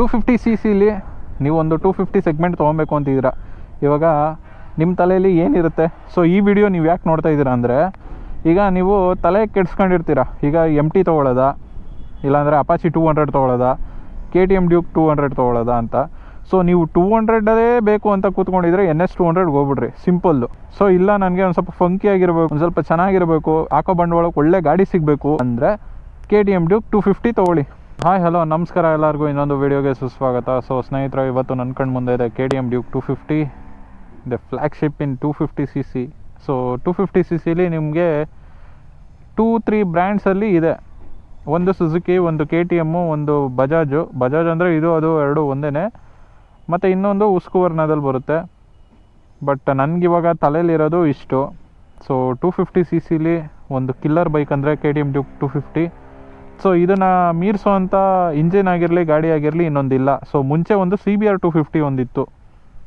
Two fifty C ಸಿಲಿ ನೀವೊಂದು two fifty segment ತೊಗೊಬೇಕು ಅಂತಿದ್ದೀರ. ಇವಾಗ ನಿಮ್ಮ ತಲೆಯಲ್ಲಿ ಏನಿರುತ್ತೆ? ಸೊ ಈ ವಿಡಿಯೋ ನೀವು ಯಾಕೆ ನೋಡ್ತಾ ಇದ್ದೀರಾ ಅಂದರೆ, ಈಗ ನೀವು ತಲೆ ಕೆಡ್ಸ್ಕೊಂಡಿರ್ತೀರ. ಈಗ ಎಂ ಟಿ ತೊಗೊಳೋದ ಇಲ್ಲಾಂದರೆ Apache two hundred ತೊಗೊಳ್ಳೋದ? K T M Duke two hundred ತೊಗೊಳ್ಳೋದಾ ಅಂತ. ಸೊ ನೀವು ಟೂ ಹಂಡ್ರೆಡೇ ಬೇಕು ಅಂತ ಕೂತ್ಕೊಂಡಿದ್ರೆ ಎನ್ ಎಸ್ ಟೂ ಹಂಡ್ರೆಡ್ಗೆ ಹೋಗ್ಬಿಡ್ರಿ. ಸಿಂಪಲ್ಲು ಸೊ ಇಲ್ಲ, ನನಗೆ ಒಂದು ಸ್ವಲ್ಪ ಫಂಕಿ ಆಗಿರಬೇಕು, ಒಂದು ಸ್ವಲ್ಪ ಚೆನ್ನಾಗಿರಬೇಕು, ಹಾಕೋ ಬಂಡವಾಳಕ್ಕೆ ಒಳ್ಳೆ ಗಾಡಿ ಸಿಗಬೇಕು. ಅಂದರೆ K T M Duke two fifty ತೊಗೊಳ್ಳಿ. ಹಾಯ್ ಹಲೋ ನಮಸ್ಕಾರ ಎಲ್ಲರಿಗೂ, ಇನ್ನೊಂದು ವಿಡಿಯೋಗೆ ಸುಸ್ವಾಗತ. ಸೊ ಸ್ನೇಹಿತರೆ, ಇವತ್ತು ನನ್ನ ಕಣ್ಣು ಮುಂದೆ ಇದೆ K D M Duke two fifty the flagship in two fifty C C so two fifty C ಸಿಲಿ ನಿಮಗೆ ಟೂ ತ್ರೀ ಬ್ರ್ಯಾಂಡ್ಸಲ್ಲಿ ಇದೆ. ಒಂದು ಸುಜುಕಿ ಒಂದು ಕೆ ಟಿ ಎಮ್ಮು ಒಂದು ಬಜಾಜು ಬಜಾಜ್ ಅಂದರೆ ಇದು, ಅದು ಎರಡು ಒಂದೇ ಮತ್ತು ಇನ್ನೊಂದು ಉಸ್ಕುವರ್ಣದಲ್ಲಿ ಬರುತ್ತೆ. ಬಟ್ ನನಗಿವಾಗ ತಲೆಯಲ್ಲಿರೋದು ಇಷ್ಟು. ಸೊ ಟೂ ಫಿಫ್ಟಿ ಸಿ ಸಿಲಿ ಒಂದು ಕಿಲ್ಲರ್ ಬೈಕ್ ಅಂದರೆ K T M Duke two fifty so ಇದನ್ನು ಮೀರಿಸೋವಂಥ ಇಂಜಿನ್ ಆಗಿರಲಿ, ಗಾಡಿ ಆಗಿರಲಿ ಇನ್ನೊಂದಿಲ್ಲ. ಸೊ ಮುಂಚೆ ಒಂದು C B R two fifty ಒಂದಿತ್ತು.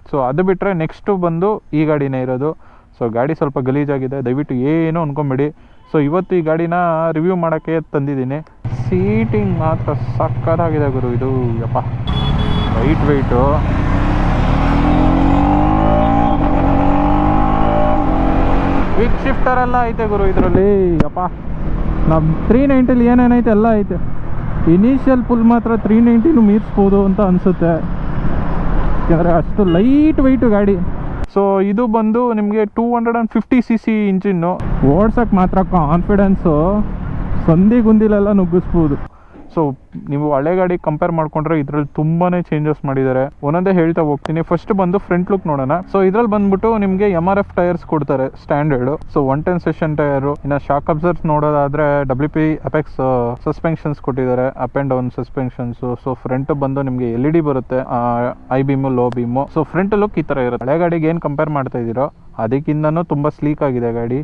ಸೊ ಅದು ಬಿಟ್ಟರೆ ನೆಕ್ಸ್ಟು ಬಂದು ಈ ಗಾಡಿನೇ ಇರೋದು. ಸೊ ಗಾಡಿ ಸ್ವಲ್ಪ ಗಲೀಜಾಗಿದೆ. ದಯವಿಟ್ಟು ಏನು ಅಂದ್ಕೊಂಬಿಡಿ ಸೊ ಇವತ್ತು ಈ ಗಾಡಿನ ರಿವ್ಯೂ ಮಾಡೋಕ್ಕೆ ತಂದಿದ್ದೀನಿ. ಸೀಟಿಂಗ್ ಮಾತ್ರ ಸಕ್ಕತ್ತಾಗಿದೆ ಗುರು ಇದು. ಯಪ್ಪ. ವೈಟ್ ವೆಯ್ಟು ಕ್ವಿಕ್ ಶಿಫ್ಟರ್ ಎಲ್ಲ ಐತೆ ಗುರು ಇದರಲ್ಲಿ. ಯಪ್ಪ. ನಮ್ಮ ತ್ರೀ ನೈಂಟಿಲಿ ಏನೇನೈತೆ ಎಲ್ಲ ಐತೆ. ಇನಿಷಿಯಲ್ ಪುಲ್ ಮಾತ್ರ ತ್ರೀ ನೈಂಟಿನೂ ಮೀರಿಸ್ಬೋದು ಅಂತ ಅನಿಸುತ್ತೆ. ಯಾಕಂದರೆ ಅಷ್ಟು ಲೈಟ್ ವೆಯ್ಟು ಗಾಡಿ. ಸೊ ಇದು ಬಂದು ನಿಮಗೆ two hundred and fifty C C engine. ಓಡ್ಸೋಕ್ಕೆ ಮಾತ್ರ ಕಾನ್ಫಿಡೆನ್ಸು ಸಂಧಿ ಗುಂದಿಲೆಲ್ಲ ನುಗ್ಗಿಸ್ಬೋದು. ಸೊ ನೀವು ಹಳೆ ಗಾಡಿ ಕಂಪೇರ್ ಮಾಡ್ಕೊಂಡ್ರೆ ಇದ್ರಲ್ಲಿ ತುಂಬಾ ಚೇಂಜಸ್ ಮಾಡಿದ್ದಾರೆ. ಒಂದೊಂದೇ ಹೇಳ್ತಾ ಹೋಗ್ತೀನಿ. ಫಸ್ಟ್ ಬಂದು ಫ್ರಂಟ್ ಲುಕ್ ನೋಡೋಣ. ಸೊ ಇದ್ರಲ್ಲಿ ಬಂದ್ಬಿಟ್ಟು ನಿಮಗೆ ಎಂ ಆರ್ ಎಫ್ ಟೈರ್ಸ್ ಕೊಡ್ತಾರೆ standard so one ten session tyre ಇನ್ನ ಶಾಕ್ ಅಬ್ಸರ್ಸ್ ನೋಡೋದಾದ್ರೆ ಡಬ್ಲ್ಯೂ ಪಿ ಅಪೆಕ್ಸ್ ಸಸ್ಪೆನ್ಷನ್ಸ್ ಕೊಟ್ಟಿದ್ದಾರೆ. Up and down suspensions so front ಬಂದು ನಿಮಗೆ ಎಲ್ ಇ ಡಿ ಬರುತ್ತೆ high beam low beam so front look ಈ ತರ ಇರುತ್ತೆ. ಹಳೆ ಗಾಡಿಗೆ ಏನು ಕಂಪೇರ್ ಮಾಡ್ತಾ ಇದೀರೋ ಅದಕ್ಕಿಂತನೂ ತುಂಬಾ ಸ್ಲೀಕ್ ಆಗಿದೆ ಗಾಡಿ.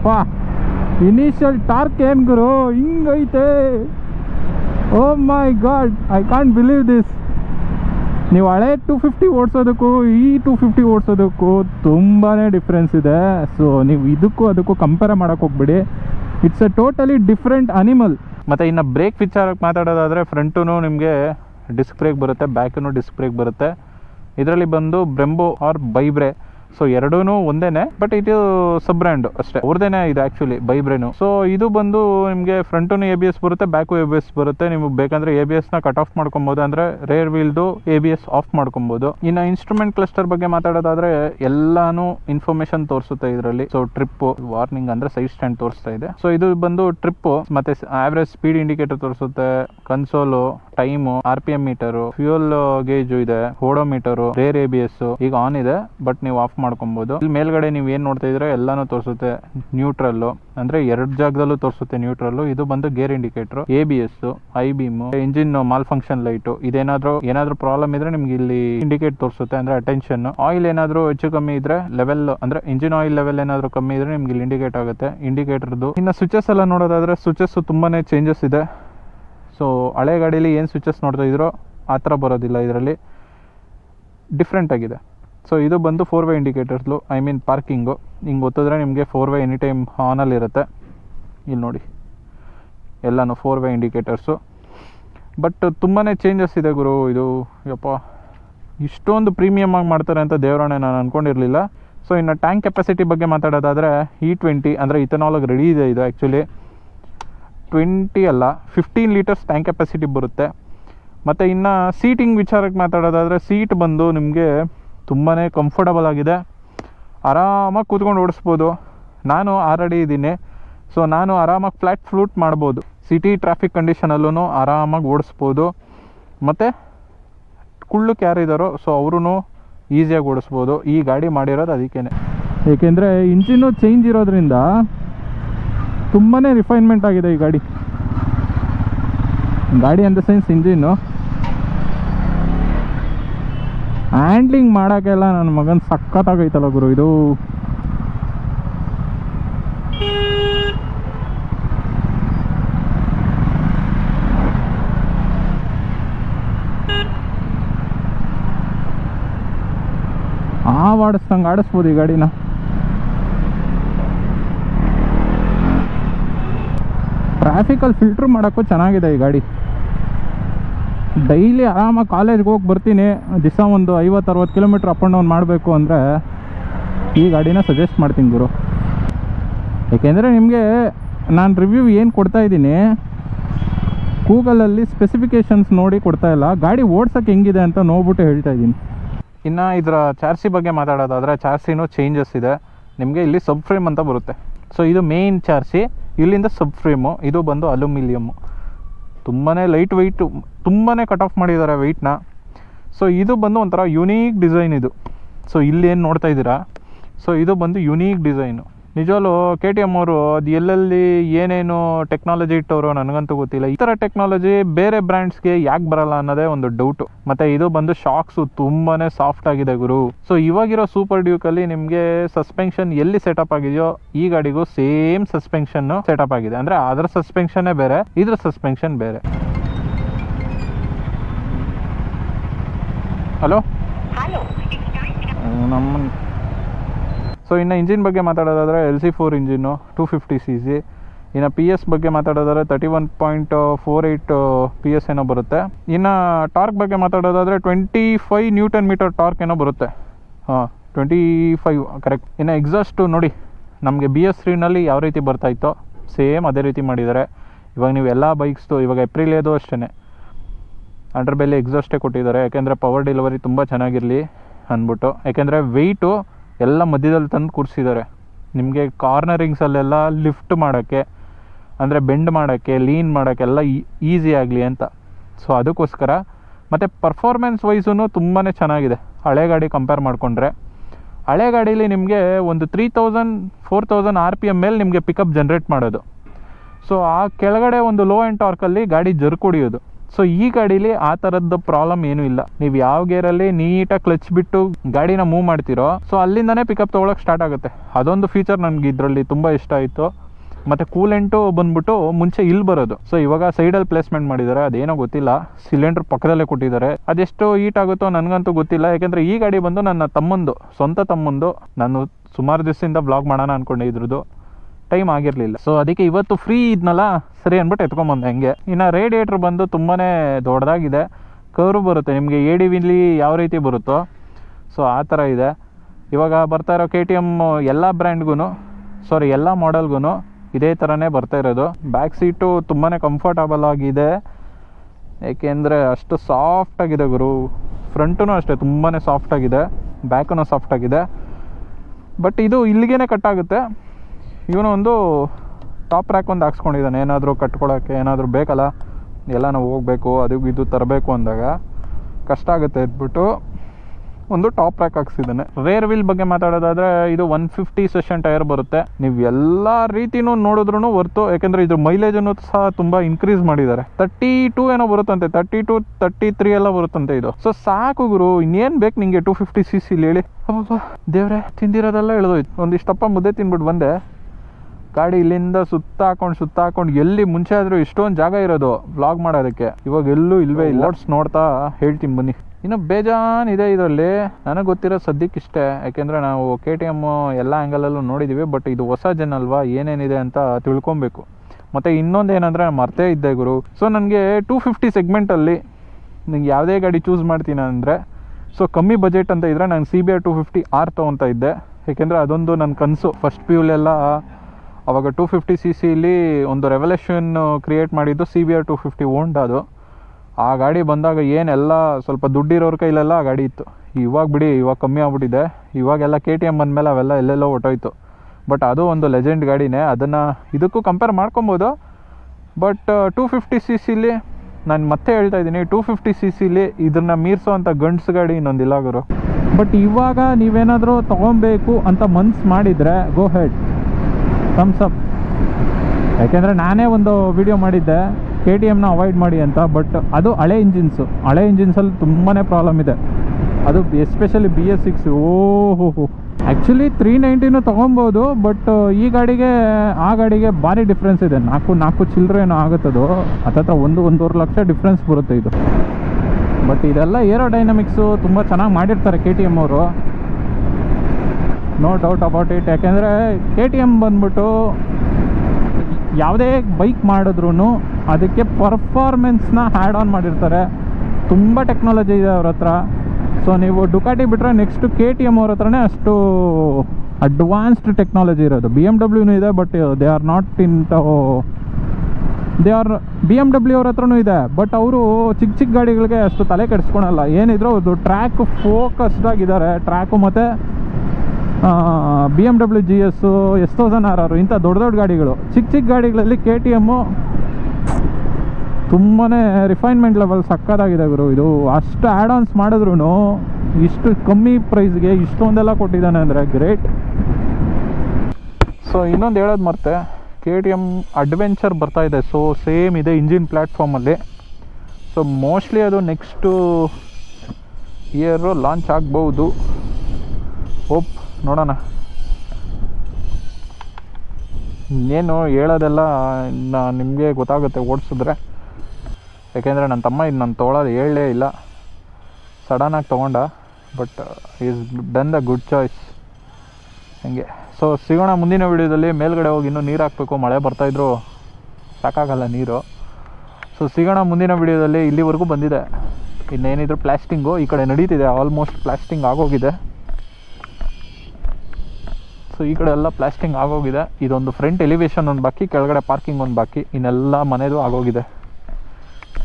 ಅಪ್ಪ ಇನಿಷಿಯಲ್ ಟಾರ್ಕ್ ಏನು ಗುರು? ಹಿಂಗೈತೆ. ಓ my god I can't believe this ನೀವು ಹಳೆ ಟು ಫಿಫ್ಟಿ ಓಡಿಸೋದಕ್ಕೂ, ಈ ಟು ಫಿಫ್ಟಿ ಓಡಿಸೋದಕ್ಕೂ ತುಂಬಾ ಡಿಫ್ರೆನ್ಸ್ ಇದೆ. ಸೊ ನೀವು ಇದಕ್ಕೂ ಅದಕ್ಕೂ ಕಂಪೇರ್ ಮಾಡೋಕೆ ಹೋಗ್ಬಿಡಿ. It's a totally different animal ಮತ್ತು ಇನ್ನು ಬ್ರೇಕ್ ವಿಚಾರಕ್ಕೆ ಮಾತಾಡೋದಾದರೆ ಫ್ರಂಟೂ ನಿಮಗೆ ಡಿಸ್ಕ್ ಬ್ರೇಕ್ ಬರುತ್ತೆ ಬ್ಯಾಕೂ ಡಿಸ್ಕ್ ಬ್ರೇಕ್ ಬರುತ್ತೆ. ಇದರಲ್ಲಿ ಬಂದು ಬ್ರೆಂಬೋ ಆರ್ ಬೈಬ್ರೆ ಸೊ ಎರಡೂ ಒಂದೇನೆ ಬಟ್ ಇದು ಸಬ್ ಬ್ರ್ಯಾಂಡ್ ಅಷ್ಟೇ. ಅವ್ರದೇನೆ ಇದು ಆಕ್ಚುಲಿ ಬೈಬ್ರೇನು ಸೊ ಇದು ಬಂದು ನಿಮಗೆ ಫ್ರಂಟೂ ಎ ಬಿ ಎಸ್ ಬರುತ್ತೆ ಬ್ಯಾಕು ಎ ಬಿ ಎಸ್ ಬರುತ್ತೆ. ನಿಮ್ಗೆ ಬೇಕಂದ್ರೆ ಎ ಬಿ ಎಸ್ನ ಕಟ್ ಆಫ್ ಮಾಡ್ಕೊಬಹುದು ಅಂದ್ರೆ ರೇರ್ ವೀಲ್ದು ಎ ಬಿ ಎಸ್ ಆಫ್ ಮಾಡ್ಕೊಬಹುದು ಇನ್ನು ಇನ್ಸ್ಟ್ರೂಮೆಂಟ್ ಕ್ಲಸ್ಟರ್ ಬಗ್ಗೆ ಮಾತಾಡೋದಾದ್ರೆ ಎಲ್ಲಾನು ಇನ್ಫಾರ್ಮೇಶನ್ ತೋರಿಸುತ್ತೆ ಇದರಲ್ಲಿ. ಸೊ ಟ್ರಿಪ್ ವಾರ್ನಿಂಗ್ ಅಂದ್ರೆ ಸೈಡ್ ಸ್ಟ್ಯಾಂಡ್ ತೋರಿಸ್ತಾ ಇದೆ. ಸೊ ಇದು ಬಂದು ಟ್ರಿಪ್ ಮತ್ತೆ ಆವರೇಜ್ ಸ್ಪೀಡ್ ಇಂಡಿಕೇಟರ್ ತೋರಿಸುತ್ತೆ. Console time R P M meter fuel gauge ಇದೆ odometer rear A B S ಈಗ ಆನ್ ಇದೆ ಬಟ್ ನೀವು ಆಫ್ ಮಾಡ್ಕೊಬಹುದು ಇಲ್ಲಿ ಮೇಲ್ಗಡೆ ನೀವು ಏನು ನೋಡ್ತಾ ಇದ್ರೆ ಎಲ್ಲಾನು ತೋರಿಸುತ್ತೆ ನ್ಯೂಟ್ರಲ್ ಅಂದ್ರೆ ಎರಡು ಜಾಗದಲ್ಲೂ ತೋರಿಸುತ್ತೆ ನ್ಯೂಟ್ರಲ್ ಇದು ಬಂದು gear indicator. A B S high beam engine malfunction light ಇದೇನಾದ್ರೂ, ಏನಾದ್ರೂ ಪ್ರಾಬ್ಲಮ್ ಇದ್ರೆ ನಿಮ್ಗೆ ಇಲ್ಲಿ ಇಂಡಿಕೇಟ್ ತೋರಿಸುತ್ತೆ, ಅಂದ್ರೆ ಅಟೆನ್ಷನ್ ಆಯಿಲ್ ಏನಾದ್ರೂ ಹೆಚ್ಚು ಕಮ್ಮಿ ಇದ್ರೆ ಲೆವೆಲ್ ಅಂದ್ರೆ ಇಂಜಿನ್ ಆಯಿಲ್ ಲೆವೆಲ್ ಏನಾದ್ರೂ ಕಮ್ಮಿ ಇದ್ರೆ ನಿಮ್ಗೆ ಇಲ್ಲಿ ಇಂಡಿಕೇಟ್ ಆಗುತ್ತೆ ಇಂಡಿಕೇಟರ್ದು ಇನ್ನು ಸ್ವಿಚಸ್ ಎಲ್ಲ ನೋಡೋದಾದ್ರೆ ಸ್ವಿಚಸ್ ತುಂಬಾನೇ ಚೇಂಜಸ್ ಇದೆ. ಸೊ ಹಳೆ ಗಾಡೀಲಿ ಏನು ಸ್ವಿಚಸ್ ನೋಡ್ತಾ ಇದ್ರೋ ಆ ಥರ ಬರೋದಿಲ್ಲ ಇದರಲ್ಲಿ. ಡಿಫ್ರೆಂಟ್ ಆಗಿದೆ. ಸೊ ಇದು ಬಂದು ಫೋರ್ ವೇ ಇಂಡಿಕೇಟರ್ಸ್ಲು ಐ ಮೀನ್ ಪಾರ್ಕಿಂಗು ಹಿಂಗೆ ಗೊತ್ತಿದ್ರೆ ನಿಮಗೆ ಫೋರ್ ವೇ ಎನಿ ಟೈಮ್ ಆನಲ್ಲಿ ಇರುತ್ತೆ. ಇಲ್ಲಿ ನೋಡಿ. ಎಲ್ಲನೂ ಫೋರ್ ವೇ ಇಂಡಿಕೇಟರ್ಸು ಬಟ್ ತುಂಬಾ ಚೇಂಜಸ್ ಇದೆ ಗುರು, ಇದು, ಯಪ್ಪ. ಇಷ್ಟೊಂದು ಪ್ರೀಮಿಯಮ್ ಆಗಿ ಮಾಡ್ತಾರೆ ಅಂತ ದೇವರಾಣೆ ನಾನು ಅಂದ್ಕೊಂಡಿರಲಿಲ್ಲ ಸೊ ಇನ್ನು ಟ್ಯಾಂಕ್ ಕೆಪಾಸಿಟಿ ಬಗ್ಗೆ ಮಾತಾಡೋದಾದರೆ ಇ ಟ್ವೆಂಟಿ ಅಂದರೆ ಇಥನಾಲಾಗಿ ರೆಡಿ ಇದೆ ಇದು ಆ್ಯಕ್ಚುಲಿ ಟ್ವೆಂಟಿ ಅಲ್ಲ ಫಿಫ್ಟೀನ್ ಲೀಟರ್ಸ್ ಟ್ಯಾಂಕ್ ಕೆಪಾಸಿಟಿ ಬರುತ್ತೆ. ಮತ್ತು ಇನ್ನು ಸೀಟಿಂಗ್ ವಿಚಾರಕ್ಕೆ ಮಾತಾಡೋದಾದರೆ ಸೀಟ್ ಬಂದು ನಿಮಗೆ ತುಂಬಾ ಕಂಫರ್ಟಬಲ್ ಆಗಿದೆ. ಆರಾಮಾಗಿ ಕೂತ್ಕೊಂಡು ಓಡಿಸ್ಬೋದು. ನಾನು ಆಲ್ರೆಡಿ ಇದ್ದೀನಿ. ಸೊ ನಾನು ಆರಾಮಾಗಿ ಫ್ಲ್ಯಾಟ್ ಫ್ಲೂಟ್ ಮಾಡ್ಬೋದು. ಸಿಟಿ ಟ್ರಾಫಿಕ್ ಕಂಡೀಷನಲ್ಲೂ ಆರಾಮಾಗಿ ಓಡಿಸ್ಬೋದು. ಮತ್ತು ಕುಳ್ಳು ಕ್ಯಾರಿದಾರೋ ಸೊ ಅವರು ಈಸಿಯಾಗಿ ಓಡಿಸ್ಬೋದು. ಈ ಗಾಡಿ ಮಾಡಿರೋದು ಅದಕ್ಕೇ ಏಕೆಂದರೆ ಇಂಜಿನು ಚೇಂಜ್ ಇರೋದ್ರಿಂದ ತುಂಬಾ ರಿಫೈನ್ಮೆಂಟ್ ಆಗಿದೆ ಈ ಗಾಡಿ. ಗಾಡಿ ಅಂದ ಸೈನ್ಸ್ ಇಂಜಿನ್ನು ಹ್ಯಾಂಡ್ಲಿಂಗ್ ಮಾಡೋಕ್ಕೆಲ್ಲ ನನ್ನ ಮಗನ ಸಖತ್ತಾಗೈತಲ್ಲ ಗುರು, ಇದು. ಆಡಿಸ್ದಂಗೆ ಆಡಿಸ್ಬೋದು ಈ ಗಾಡಿನ. ಟ್ರಾಫಿಕಲ್ಲಿ ಫಿಲ್ಟ್ರ್ ಮಾಡೋಕ್ಕೂ ಚೆನ್ನಾಗಿದೆ ಈ ಗಾಡಿ. ಡೈಲಿ ಆರಾಮಾಗಿ ಕಾಲೇಜ್ಗೆ ಹೋಗಿ ಬರ್ತೀನಿ. ದಿವಸ ಒಂದು ಐವತ್ತು, ಅರವತ್ತು ಕಿಲೋಮೀಟ್ರ್ ಅಪ್ ಆ್ಯಂಡ್ ಡೌನ್ ಮಾಡಬೇಕು ಅಂದರೆ ಈ ಗಾಡಿನ ಸಜೆಸ್ಟ್ ಮಾಡ್ತೀನಿ ಗುರು. ಏಕೆಂದರೆ ನಿಮಗೆ ನಾನು ರಿವ್ಯೂ ಏನು ಕೊಡ್ತಾ ಇದ್ದೀನಿ ಗೂಗಲಲ್ಲಿ ಸ್ಪೆಸಿಫಿಕೇಷನ್ಸ್ ನೋಡಿ ಕೊಡ್ತಾ ಇಲ್ಲ. ಗಾಡಿ ಓಡ್ಸೋಕ್ಕೆ ಹೆಂಗಿದೆ ಅಂತ ನೋಡ್ಬಿಟ್ಟು ಹೇಳ್ತಾ ಇದ್ದೀನಿ. ಇನ್ನು ಇದರ ಚಾರ್ಸಿ ಬಗ್ಗೆ ಮಾತಾಡೋದಾದರೆ ಚಾರ್ಸಿನೂ ಚೇಂಜಸ್ ಇದೆ. ನಿಮಗೆ ಇಲ್ಲಿ ಸಬ್ ಫ್ರೇಮ್ ಅಂತ ಬರುತ್ತೆ. ಸೊ ಇದು ಮೇಯ್ನ್ ಚಾರ್ಸಿ ಇಲ್ಲಿಂದ ಸಬ್ ಫ್ರೇಮು ಇದು ಬಂದು ಅಲ್ಯೂಮಿಲಿಯಮ್ಮು ತುಂಬಾ ಲೈಟ್ ವೆಯ್ಟು ತುಂಬಾ ಕಟ್ ಆಫ್ ಮಾಡಿದ್ದಾರೆ ವೆಯ್ಟ್ನ ಸೊ ಇದು ಬಂದು ಒಂಥರ ಯುನೀಕ್ ಡಿಸೈನ್ ಇದು. ಸೊ ಇಲ್ಲಿ ಏನು ನೋಡ್ತಾ ಇದ್ದೀರಾ? ಸೊ ಇದು ಬಂದು ಯುನೀಕ್ ಡಿಸೈನು ನಿಜವಲ್ಲೂ ಕೆ ಟಿ ಎಂ ಅವರು ಅದು ಎಲ್ಲೆಲ್ಲಿ ಏನೇನು ಟೆಕ್ನಾಲಜಿ ಇಟ್ಟವರು ನನಗಂತೂ ಗೊತ್ತಿಲ್ಲ. ಈ ಥರ ಟೆಕ್ನಾಲಜಿ ಬೇರೆ ಬ್ರ್ಯಾಂಡ್ಸ್ಗೆ ಯಾಕೆ ಬರಲ್ಲ ಅನ್ನೋದೇ ಒಂದು ಡೌಟು ಮತ್ತು ಇದು ಬಂದು ಶಾಕ್ಸು ತುಂಬಾ ಸಾಫ್ಟ್ ಆಗಿದೆ ಗುರು. ಸೊ ಇವಾಗಿರೋ ಸೂಪರ್ ಡ್ಯೂಕಲ್ಲಿ ನಿಮಗೆ ಸಸ್ಪೆನ್ಷನ್ ಎಲ್ಲಿ ಸೆಟಪ್ ಆಗಿದೆಯೋ ಈ ಗಾಡಿಗೂ ಸೇಮ್ ಸಸ್ಪೆನ್ಷನ್ ಸೆಟಪ್ ಆಗಿದೆ. ಅಂದರೆ ಅದರ ಸಸ್ಪೆನ್ಷನ್ನೇ ಬೇರೆ ಇದ್ರ ಸಸ್ಪೆನ್ಷನ್ ಬೇರೆ. ಹಲೋ ನಮ್ಮ ಸೊ ಇನ್ನು ಇಂಜಿನ್ ಬಗ್ಗೆ ಮಾತಾಡೋದಾದರೆ L C four engine two fifty C C ಇನ್ನು ಪಿ ಎಸ್ ಬಗ್ಗೆ ಮಾತಾಡೋದಾದ್ರೆ thirty one point four eight P S ಏನೋ ಬರುತ್ತೆ. ಇನ್ನು ಟಾರ್ಕ್ ಬಗ್ಗೆ ಮಾತಾಡೋದಾದರೆ twenty five newton metre torque ಏನೋ ಬರುತ್ತೆ. ಹಾಂ ಟ್ವೆಂಟಿ ಫೈವ್ ಕರೆಕ್ಟ್ ಇನ್ನು ಎಕ್ಸಾಸ್ಟು ನೋಡಿ, ನಮಗೆ ಬಿ ಎಸ್ ತ್ರೀನಲ್ಲಿ ಯಾವ ರೀತಿ ಬರ್ತಾಯಿತ್ತೋ ಸೇಮ್ ಅದೇ ರೀತಿ ಮಾಡಿದ್ದಾರೆ. ಇವಾಗ ನೀವು ಎಲ್ಲ ಬೈಕ್ಸ್ದು ಇವಾಗ ಎಪ್ರಿಲೇದು ಅಷ್ಟೇ ಅದ್ರ ಬೆಲೆ ಎಕ್ಸಾಸ್ಟೇ ಕೊಟ್ಟಿದ್ದಾರೆ. ಯಾಕೆಂದರೆ ಪವರ್ ಡೆಲಿವರಿ ತುಂಬ ಚೆನ್ನಾಗಿರಲಿ ಅಂದ್ಬಿಟ್ಟು. ಯಾಕೆಂದರೆ ವೆಯ್ಟು ಎಲ್ಲ ಮಧ್ಯದಲ್ಲಿ ತಂದು ಕೂರಿಸಿದ್ದಾರೆ. ನಿಮಗೆ ಕಾರ್ನರಿಂಗ್ಸಲ್ಲೆಲ್ಲ ಲಿಫ್ಟ್ ಮಾಡೋಕ್ಕೆ, ಅಂದರೆ ಬೆಂಡ್ ಮಾಡೋಕ್ಕೆ, ಲೀನ್ ಮಾಡೋಕ್ಕೆಲ್ಲ ಈಸಿ ಆಗಲಿ ಅಂತ. ಸೊ ಅದಕ್ಕೋಸ್ಕರ ಮತ್ತು ಪರ್ಫಾರ್ಮೆನ್ಸ್ ವೈಸೂ ತುಂಬಾ ಚೆನ್ನಾಗಿದೆ. ಹಳೆ ಗಾಡಿ ಕಂಪೇರ್ ಮಾಡಿಕೊಂಡ್ರೆ. ಹಳೆ ಗಾಡೀಲಿ ನಿಮಗೆ ಒಂದು three thousand four thousand R P M ಮೇಲೆ ನಿಮಗೆ ಪಿಕಪ್ ಜನ್ರೇಟ್ ಮಾಡೋದು. ಸೊ ಆ ಕೆಳಗಡೆ ಒಂದು ಲೋ ಆ್ಯಂಡ್ ಟಾರ್ಕಲ್ಲಿ ಗಾಡಿ ಜರ್ಕುಡಿಯೋದು ಸೊ ಈ ಗಾಡೀಲಿ ಆ ಥರದ್ದು ಪ್ರಾಬ್ಲಮ್ ಏನೂ ಇಲ್ಲ. ನೀವು ಯಾವ ಗೇರಲ್ಲಿ ನೀಟಾಗಿ ಕ್ಲಚ್ ಬಿಟ್ಟು ಗಾಡಿನ ಮೂವ್ ಮಾಡ್ತಿರೋ ಸೊ ಅಲ್ಲಿಂದನೇ ಪಿಕಪ್ ತೊಗೊಳಕ್ಕೆ ಸ್ಟಾರ್ಟ್ ಆಗುತ್ತೆ. ಅದೊಂದು ಫೀಚರ್ ನನಗೆ ಇದರಲ್ಲಿ ತುಂಬ ಇಷ್ಟ ಆಯಿತು. ಮತ್ತು ಕೂಲೆಂಟು ಬಂದ್ಬಿಟ್ಟು ಮುಂಚೆ ಇಲ್ಲಿ ಬರೋದು. ಸೊ ಇವಾಗ ಸೈಡಲ್ಲಿ ಪ್ಲೇಸ್ಮೆಂಟ್ ಮಾಡಿದ್ದಾರೆ ಅದೇನೋ ಗೊತ್ತಿಲ್ಲ. ಸಿಲಿಂಡರ್ ಪಕ್ಕದಲ್ಲೇ ಕೊಟ್ಟಿದ್ದಾರೆ ಅದೆಷ್ಟು ಹೀಟ್ ಆಗುತ್ತೋ ನನಗಂತೂ ಗೊತ್ತಿಲ್ಲ. ಯಾಕೆಂದರೆ ಈ ಗಾಡಿ ಬಂದು ನನ್ನ ತಮ್ಮಂದು, ಸ್ವಂತ ತಮ್ಮಂದು. ನಾನು ಸುಮಾರು ದಿವಸದಿಂದ ಬ್ಲಾಗ್ ಮಾಡೋಣ ಅಂದ್ಕೊಂಡೆ ಇದ್ರದ್ದು. ಟೈಮ್ ಆಗಿರಲಿಲ್ಲ. ಸೊ ಅದಕ್ಕೆ ಇವತ್ತು ಫ್ರೀ ಇದ್ನಲ್ಲ, ಸರಿ ಅಂದ್ಬಿಟ್ಟು ಎತ್ಕೊಂಬಂದೆ ಹಂಗೆ. ಇನ್ನು ರೇಡಿಯೇಟ್ರ್ ಬಂದು ತುಂಬಾ ದೊಡ್ಡದಾಗಿದೆ. ಕರ್ವ್ ಬರುತ್ತೆ, ನಿಮಗೆ ಎ ಡಿ ವಿಲಿ ಯಾವ ರೀತಿ ಬರುತ್ತೋ ಸೊ ಆ ಥರ ಇದೆ. ಇವಾಗ ಬರ್ತಾ ಇರೋ ಕೆ ಟಿ ಎಂ ಎಲ್ಲ ಬ್ರ್ಯಾಂಡ್ಗೂ ಸಾರಿ ಎಲ್ಲ ಮಾಡೆಲ್ಗೂ ಇದೇ ಥರನೇ ಬರ್ತಾ ಇರೋದು. ಬ್ಯಾಕ್ ಸೀಟು ತುಂಬಾ ಕಂಫರ್ಟಬಲ್ ಆಗಿದೆ. ಏಕೆಂದರೆ ಅಷ್ಟು ಸಾಫ್ಟಾಗಿದೆ ಗುರು. ಫ್ರಂಟೂ ಅಷ್ಟೇ ತುಂಬಾ ಸಾಫ್ಟಾಗಿದೆ ಬ್ಯಾಕೂ ಸಾಫ್ಟಾಗಿದೆ ಬಟ್ ಇದು ಇಲ್ಲಿಗೇ ಕಟ್ ಆಗುತ್ತೆ. ಇವನು ಒಂದು ಟಾಪ್ ರ್ಯಾಕ್ ಒಂದು ಹಾಕ್ಸ್ಕೊಂಡಿದ್ದಾನೆ ಏನಾದರೂ ಕಟ್ಕೊಳ್ಳೋಕ್ಕೆ ಏನಾದರೂ ಬೇಕಲ್ಲ? ಎಲ್ಲ ನಾವು ಹೋಗಬೇಕು, ಅದು ಇದು ತರಬೇಕು ಅಂದಾಗ ಕಷ್ಟ ಆಗುತ್ತೆ ಅಂದ್ಬಿಟ್ಟು ಒಂದು ಟಾಪ್ ರ್ಯಾಕ್ ಹಾಕ್ಸಿದ್ದಾನೆ. ರೇರ್ ವೀಲ್ ಬಗ್ಗೆ ಮಾತಾಡೋದಾದರೆ ಇದು ಒನ್ ಫಿಫ್ಟಿ ಸೆಷನ್ ಟೈರ್ ಬರುತ್ತೆ. ನೀವು ಎಲ್ಲ ರೀತಿನೂ ನೋಡಿದ್ರು ಹೊರ್ತು ಯಾಕೆಂದರೆ ಇದ್ರ ಮೈಲೇಜನ್ನು ಸಹ ತುಂಬ ಇನ್ಕ್ರೀಸ್ ಮಾಡಿದ್ದಾರೆ. ತರ್ಟಿ ಟೂ ಏನೋ ಬರುತ್ತಂತೆ. ತರ್ಟಿ ಟು ತರ್ಟಿ ತ್ರೀ ಎಲ್ಲ ಬರುತ್ತಂತೆ ಇದು. ಸೊ ಸಾಕು ಗುರು, ಇನ್ನೇನು ಬೇಕು ನಿಮಗೆ ಟೂ ಫಿಫ್ಟಿ ಸಿ ಸಿಲಿ ಹೇಳಿ. ದೇವ್ರೆ, ತಿಂದಿರೋದೆಲ್ಲ ಇಳಿದೋಯ್ತು. ಒಂದಿಷ್ಟಪ್ಪ ಮುದ್ದೆ ತಿನ್ಬಿಟ್ಟು ಬಂದೆ. ಗಾಡಿ ಇಲ್ಲಿಂದ ಸುತ್ತ ಹಾಕೊಂಡು ಸುತ್ತ ಹಾಕೊಂಡು ಎಲ್ಲಿ ಮುಂಚೆ ಆದರೂ ಎಷ್ಟೊಂದು ಜಾಗ ಇರೋದು ವ್ಲಾಗ್ ಮಾಡೋದಕ್ಕೆ. ಇವಾಗ ಎಲ್ಲೂ ಇಲ್ವೇ ಇಲ್ಲ. ನೋಡ್ತಾ ಹೇಳ್ತೀನಿ ಬನ್ನಿ. ಇನ್ನು ಬೇಜಾನ್ ಇದೆ ಇದರಲ್ಲಿ. ನನಗೆ ಗೊತ್ತಿರೋ ಸದ್ಯಕ್ಕೆ ಇಷ್ಟೇ ಯಾಕೆಂದರೆ ನಾವು ಕೆ ಟಿ ಎಮ್ಮು ಎಲ್ಲ ಆ್ಯಂಗಲಲ್ಲೂ ನೋಡಿದ್ದೀವಿ ಬಟ್ ಇದು ಹೊಸ ಜನ ಅಲ್ವಾ, ಏನೇನಿದೆ ಅಂತ ತಿಳ್ಕೊಬೇಕು. ಮತ್ತು ಇನ್ನೊಂದು ಏನಂದರೆ ಮರ್ತೇ ಇದ್ದೆ ಗುರು. ಸೊ ನನಗೆ ಟೂ ಫಿಫ್ಟಿ ಸೆಗ್ಮೆಂಟಲ್ಲಿ ನನಗೆ ಯಾವುದೇ ಗಾಡಿ ಚೂಸ್ ಮಾಡ್ತೀನಿ ಅಂದರೆ ಸೊ ಕಮ್ಮಿ ಬಜೆಟ್ ಅಂತ ಇದ್ದರೆ ನಾನು C B R two fifty R ತೊಗೊತಾ ಇದ್ದೆ. ಏಕೆಂದರೆ ಅದೊಂದು ನನ್ನ ಕನಸು. ಫಸ್ಟ್ ಪಿ ಯುಲೆಲ್ಲ ಅವಾಗ ಟೂ ಫಿಫ್ಟಿ ಸಿ ಸಿಲಿ ಒಂದು ರೆವಲ್ಯೂಷನ್ ಕ್ರಿಯೇಟ್ ಮಾಡಿದ್ದು C B R two fifty wound ಅದು. ಆ ಗಾಡಿ ಬಂದಾಗ ಏನೆಲ್ಲ ಸ್ವಲ್ಪ ದುಡ್ಡಿರೋರ ಕೈಲೆಲ್ಲ ಆ ಗಾಡಿ ಇತ್ತು. ಇವಾಗ ಬಿಡಿ, ಇವಾಗ ಕಮ್ಮಿ ಆಗ್ಬಿಟ್ಟಿದೆ. ಇವಾಗೆಲ್ಲ ಕೆ ಟಿ ಎಂ ಬಂದಮೇಲೆ ಅವೆಲ್ಲ ಎಲ್ಲೆಲ್ಲೋ ಹೊಟ್ಟೋಯ್ತು ಬಟ್ ಅದು ಒಂದು ಲೆಜೆಂಡ್ ಗಾಡಿನೇ. ಅದನ್ನು ಇದಕ್ಕೂ ಕಂಪೇರ್ ಮಾಡ್ಕೊಬೋದು. But two fifty C C ನಾನು ಮತ್ತೆ ಹೇಳ್ತಾ ಇದ್ದೀನಿ ಟೂ ಫಿಫ್ಟಿ ಸಿ ಸಿಲಿ ಇದನ್ನು ಮೀರಿಸೋ ಅಂಥ ಗಂಡ್ಸ್ ಗಾಡಿ ಇನ್ನೊಂದಿಲ್ಲ ಗುರು. ಬಟ್ ಇವಾಗ ನೀವೇನಾದರೂ ತೊಗೊಬೇಕು ಅಂತ ಮನ್ಸು ಮಾಡಿದರೆ ಗೋ ಹೆಡ್ ಥಮ್ಸ್ ಅಪ್ ಯಾಕೆಂದರೆ ನಾನೇ ಒಂದು ವಿಡಿಯೋ ಮಾಡಿದ್ದೆ ಕೆ ಟಿ ಎಮ್ನ ಅವಾಯ್ಡ್ ಮಾಡಿ ಅಂತ ಬಟ್ ಅದು ಹಳೆ ಇಂಜಿನ್ಸು ಹಳೆ ಇಂಜಿನ್ಸಲ್ಲಿ ತುಂಬಾ ಪ್ರಾಬ್ಲಮ್ ಇದೆ. ಅದು ಎಸ್ಪೆಷಲಿ ಬಿ ಎಸ್ ಸಿಕ್ಸ್ ಓಹೋ ಆ್ಯಕ್ಚುಲಿ ತ್ರೀ ನೈಂಟಿನೂ ತೊಗೊಬೋದು ಬಟ್ ಈ ಗಾಡಿಗೆ, ಆ ಗಾಡಿಗೆ ಭಾರಿ ಡಿಫ್ರೆನ್ಸ್ ಇದೆ. ನಾಲ್ಕು ನಾಲ್ಕು ಚಿಲ್ಲರೆ ಏನೋ ಆಗುತ್ತದು ಹತ್ತತ್ರ ಒಂದು, ಒಂದೂವರೆ ಲಕ್ಷ ಡಿಫ್ರೆನ್ಸ್ ಬರುತ್ತೆ ಇದು. ಬಟ್ ಇದೆಲ್ಲ ಏರೋ ಡೈನಮಿಕ್ಸು ತುಂಬ ಚೆನ್ನಾಗಿ ಮಾಡಿರ್ತಾರೆ ಕೆ ಟಿ ಎಂ ಅವರು. ನೋ ಡೌಟ್ ಅಬೌಟ್ ಇಟ್ ಯಾಕೆಂದರೆ ಕೆ ಟಿ ಎಂ ಬಂದ್ಬಿಟ್ಟು ಯಾವುದೇ ಬೈಕ್ ಮಾಡಿದ್ರೂ ಅದಕ್ಕೆ ಪರ್ಫಾರ್ಮೆನ್ಸ್ನ ಹ್ಯಾಡ್ ಆನ್ ಮಾಡಿರ್ತಾರೆ. ತುಂಬ ಟೆಕ್ನಾಲಜಿ ಇದೆ ಅವ್ರ ಹತ್ರ. ಸೊ ನೀವು ಡುಕಾಟಿ ಬಿಟ್ಟರೆ ನೆಕ್ಸ್ಟು ಕೆ ಟಿ ಎಂ ಅವ್ರ ಹತ್ರನೇ ಅಷ್ಟು ಅಡ್ವಾನ್ಸ್ಡ್ ಟೆಕ್ನಾಲಜಿ ಇರೋದು. ಬಿ ಎಂ ಡಬ್ಲ್ಯೂನೂ ಇದೆ but they are not in they are B M W ಅವ್ರ ಹತ್ರನೂ ಇದೆ ಬಟ್ ಅವರು ಚಿಕ್ಕ ಚಿಕ್ಕ ಗಾಡಿಗಳಿಗೆ ಅಷ್ಟು ತಲೆ ಕೆಡಿಸ್ಕೊಳಲ್ಲ. ಏನಿದ್ರು ಅದು ಟ್ರ್ಯಾಕ್ ಫೋಕಸ್ಡಾಗಿದ್ದಾರೆ ಟ್ರ್ಯಾಕು ಮತ್ತು B M W G S S thousand R R ಇಂಥ ದೊಡ್ಡ ದೊಡ್ಡ ಗಾಡಿಗಳು. ಚಿಕ್ಕ ಚಿಕ್ಕ ಗಾಡಿಗಳಲ್ಲಿ ಕೆ ಟಿ ಎಮ್ಮು ತುಂಬಾ ರಿಫೈನ್ಮೆಂಟ್ ಲೆವೆಲ್ ಸಕ್ಕತ್ತಾಗಿದೆ ಗುರು. ಇದು ಅಷ್ಟು ಆ್ಯಡ್ ಆನ್ಸ್ ಮಾಡಿದ್ರು ಇಷ್ಟು ಕಮ್ಮಿ ಪ್ರೈಸ್ಗೆ ಇಷ್ಟೊಂದೆಲ್ಲ ಕೊಟ್ಟಿದ್ದಾನೆ ಅಂದರೆ ಗ್ರೇಟ್ ಸೊ ಇನ್ನೊಂದು ಹೇಳೋದು ಮತ್ತೆ ಕೆ ಟಿ ಎಂ ಅಡ್ವೆಂಚರ್ ಬರ್ತಾ ಇದೆ. ಸೊ ಸೇಮ್ ಇದೆ ಇಂಜಿನ್ ಪ್ಲ್ಯಾಟ್ಫಾರ್ಮಲ್ಲಿ ಸೊ ಮೋಸ್ಟ್ಲಿ ಅದು ನೆಕ್ಸ್ಟು ಇಯರು ಲಾಂಚ್ ಆಗ್ಬೋದು ಹೋಪ್ ನೋಡೋಣ. ಇನ್ನೇನು ಹೇಳೋದೆಲ್ಲ ನಿಮಗೆ ಗೊತ್ತಾಗುತ್ತೆ ಓಡಿಸಿದ್ರೆ. ಯಾಕೆಂದರೆ ನನ್ನ ತಮ್ಮ ಇದು ನಾನು ತೊಗೊಳೋದು ಹೇಳಲೇ ಇಲ್ಲ. ಸಡನ್ನಾಗಿ ತೊಗೊಂಡ but is done the good choice ಹಂಗೆ. ಸೊ ಸಿಗೋಣ ಮುಂದಿನ ವೀಡಿಯೋದಲ್ಲಿ, ಮೇಲ್ಗಡೆ ಹೋಗಿ ಇನ್ನೂ ನೀರು ಹಾಕಬೇಕು, ಮಳೆ ಬರ್ತಾಯಿದ್ರು ಸಾಕಾಗಲ್ಲ ನೀರು. ಸೊ ಸಿಗೋಣ ಮುಂದಿನ ವೀಡಿಯೋದಲ್ಲಿ ಇಲ್ಲಿವರೆಗೂ ಬಂದಿದೆ. ಇನ್ನೇನಿದ್ರು ಪ್ಲಾಸ್ಟಿಂಗು ಈ ಕಡೆ ನಡೀತಿದೆ ಆಲ್ಮೋಸ್ಟ್ ಪ್ಲಾಸ್ಟಿಂಗ್ ಆಗೋಗಿದೆ. ಸೊ ಈ ಕಡೆ ಎಲ್ಲ ಪ್ಲಾಸ್ಟಿಂಗ್ ಆಗೋಗಿದೆ. ಇದೊಂದು ಫ್ರಂಟ್ ಎಲಿವೇಶನ್ ಒಂದು ಬಾಕಿ, ಕೆಳಗಡೆ ಪಾರ್ಕಿಂಗ್ ಒಂದು ಬಾಕಿ. ಇನ್ನೆಲ್ಲ ಮನೆದು ಆಗೋಗಿದೆ.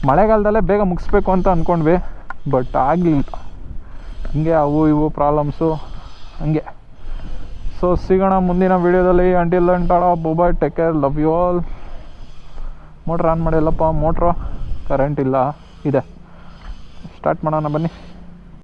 ಮಳೆಗಾಲದಲ್ಲೇ ಬೇಗ ಮುಗಿಸ್ಬೇಕು ಅಂತ ಅಂದ್ಕೊಂಡ್ವಿ ಬಟ್ ಆಗಲಿಲ್ಲ. ಹಿಂಗೆ ಅವು ಇವು ಪ್ರಾಬ್ಲಮ್ಸು ಹಂಗೆ. ಸೊ ಸಿಗೋಣ ಮುಂದಿನ ವೀಡಿಯೋದಲ್ಲಿ ಅಂಟಿಲ್ ಅಂಟಾಳ ಬೊಬಾಯ್ take care love you all motor on ಮಾಡಿಲ್ಲಪ್ಪ motor current ಇಲ್ಲ. ಇದೆ. ಸ್ಟಾರ್ಟ್ ಮಾಡೋಣ ಬನ್ನಿ.